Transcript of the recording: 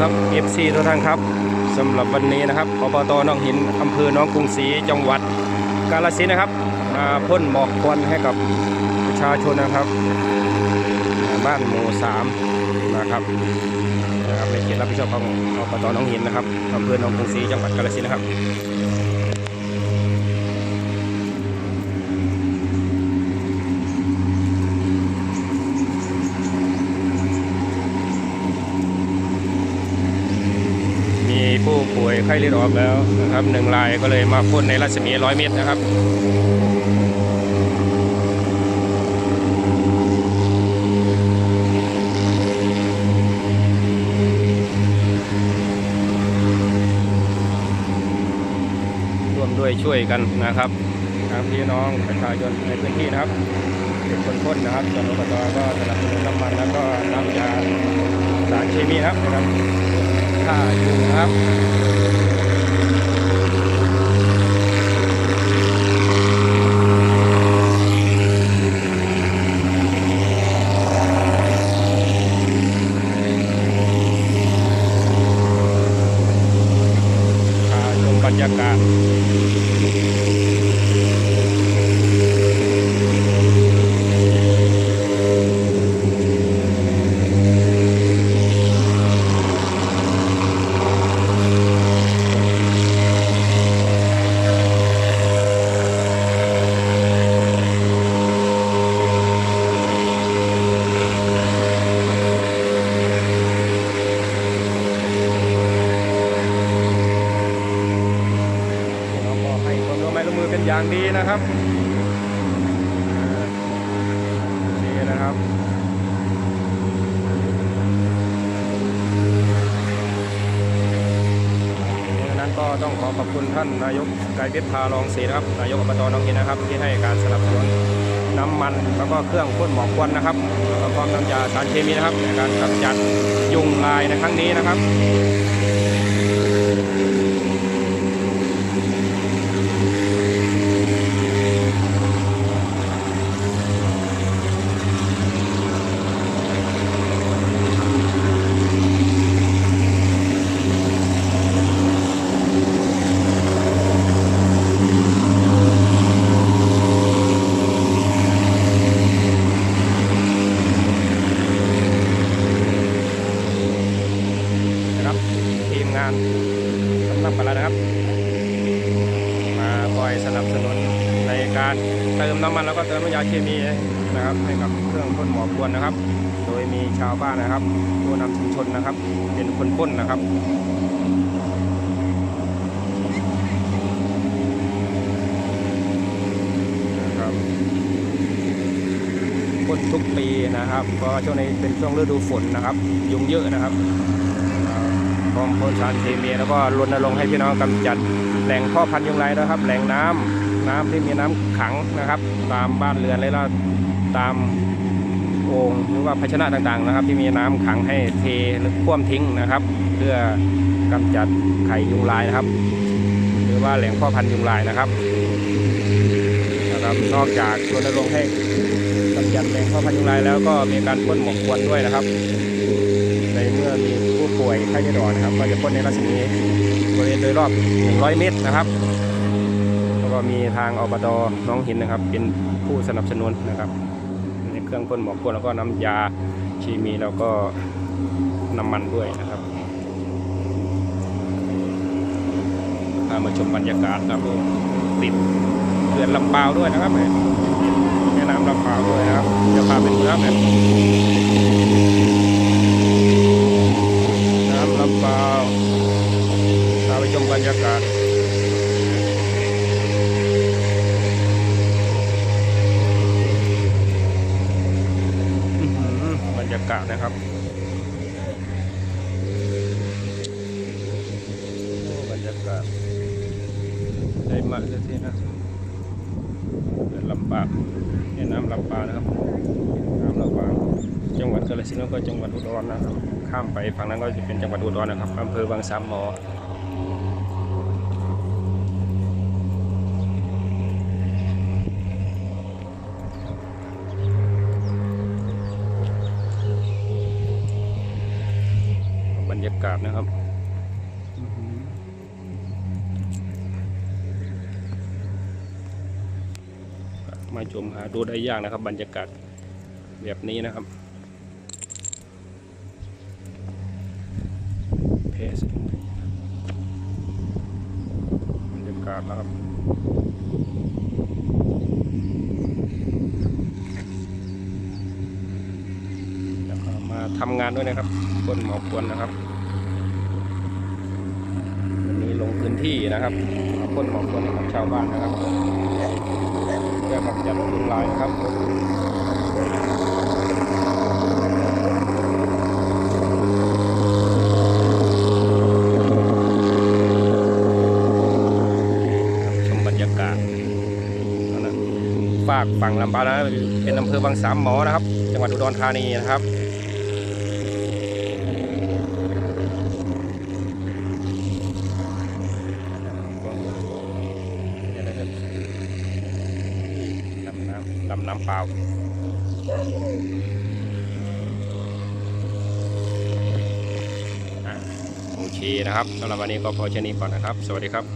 ครับ FC ทุกท่านครับสำหรับวันนี้นะครับอบตหนองหินอำเภอหนองกรุงศรีจังหวัดกาฬสินธุ์นะครับมาพ่นหมอกควันให้กับประชาชนนะครับ บ้านหมู่สามนะครับนะครับในเขตรับผิดชอบของอบตหนองหินนะครับอำเภอหนองกรุงศรีจังหวัดกาฬสินธุ์นะครับ มีผู้ป่วย ไข้เลือดออกแล้วนะครับหนึ่งรายก็เลยมาพ่นในรัศมีร้อยเมตรนะครับร่วมด้วยช่วยกันนะครับทางพี่น้องประชาชนในพื้นที่นะครับเป็นคนพ่นนะครับส่วนอบตก็สนับสนุนน้ำมันแล้วก็น้ำยาสารเคมีนะครับ ถ่าอยู่นะครับ พาชมบรรยากาศเราก็ให้ความร่วมไม้ร่วมมื อย่างดีนะครับนี่นะครับดังนั้นก็ต้องขอขอบคุณท่านนายกไกรเพชรพารองศรีนะครับ นายกอบตน้องหินนะครับ ที่ให้การสนับสนุนน้ำมันแล้วก็เครื่องพ่นหมอกควันนะครับแล้วก็พร้อมน้ำยาสารเคมีนะครับในการกำจัดยุงลายในครั้งนี้นะครับทีม งานสำนักปลัดนะครับ มาคอยสนับสนุนในการเติมน้ำมันแล้วก็เติมน้ำยาเคมีนะครับให้กับเครื่องพ่นหมอกควนนะครับ โดยมีชาวบ้านนะครับผู้นำชุมชนนะครับ เป็นคนพ่นนะครับครับพ่นทุกปีนะครับเพราะช่วงนี้เป็นช่วงฤดูฝนนะครับ ยุงเยอะนะครับ กองพ่นสารเคมีแล้วก็รณรงค์ให้พี่น้องกำจัดแหล่งพ่อพันธุ์ยุงลายนะครับ แหล่งน้ำน้ำที่มีน้ำขังนะครับ ตามบ้านเรือนและก็ตามโอ่งหรือว่าภาชนะต่างๆนะครับ ที่มีน้ำขังให้เทหรือคว่ำทิ้งนะครับ เพื่อกำจัดไข่ยุงลายนะครับ หรือว่าแหล่งพ่อพันธุ์ยุงลายนะครับนะครับ นอกจากรณรงค์ให้กำจัดแหล่งพ่อพันธุ์ยุงลายแล้วก็มีการพ่นหมอกควันด้วยนะครับ ในเมื่อมีผู้ป่วยไข้เลือดออกนะครับ ก็จะพ่นในรัศมีบริเวณโดยรอบ 100 เมตรนะครับ แล้วก็มีทางอบตน้องหินนะครับ เป็นผู้สนับสนุนนะครับในเครื่องพ่นหมอกควันแล้วก็น้ำยาเคมีแล้วก็น้ำมันด้วยนะครับพามาชมบรรยากาศครับติดเขื่อนลำเปาด้วยนะครับแม่น้ำลำเปาด้วยนะครับจะพาไปดูครับเนี่ย น้ำลำเปล่าวพาไปชมบรรยากาศอื้อหือบรรยากาศนะครับโอ้บรรยากาศ ได้มากเลยทีนะเป็นลำปางนี่น้ำลำปางนะครับน้ำลำปางจังหวัดกาฬสินธุ์แล้วก็จังหวัดอุดรนะครับ ข้ามไปฝั่งนั้นก็จะเป็นจังหวัดอุดรนะครับอำเภอบางสามหมอบรรยากาศนะครับ มาชมหาดูได้ยากนะครับ บรรยากาศแบบนี้นะครับเพสบรรยากาศนะครับแล้วก็มาทำงานด้วยนะครับคนหมอควรนะครับวันนี้ลงพื้นที่นะครับคนหมอควรให้กับชาวบ้านนะครับ เพื่อกำจัดยุงลายนะครับชมบรรยากาศนะฝากฝั่งลำปางนะเป็นอำเภอบางสามหมอนะครับ จังหวัดอุดรธานีนะครับ ล ดำน้ำเปล่าอะโอเคนะครับสำหรับวันนี้ก็พอแค่นี้ก่อนนะครับ สวัสดีครับ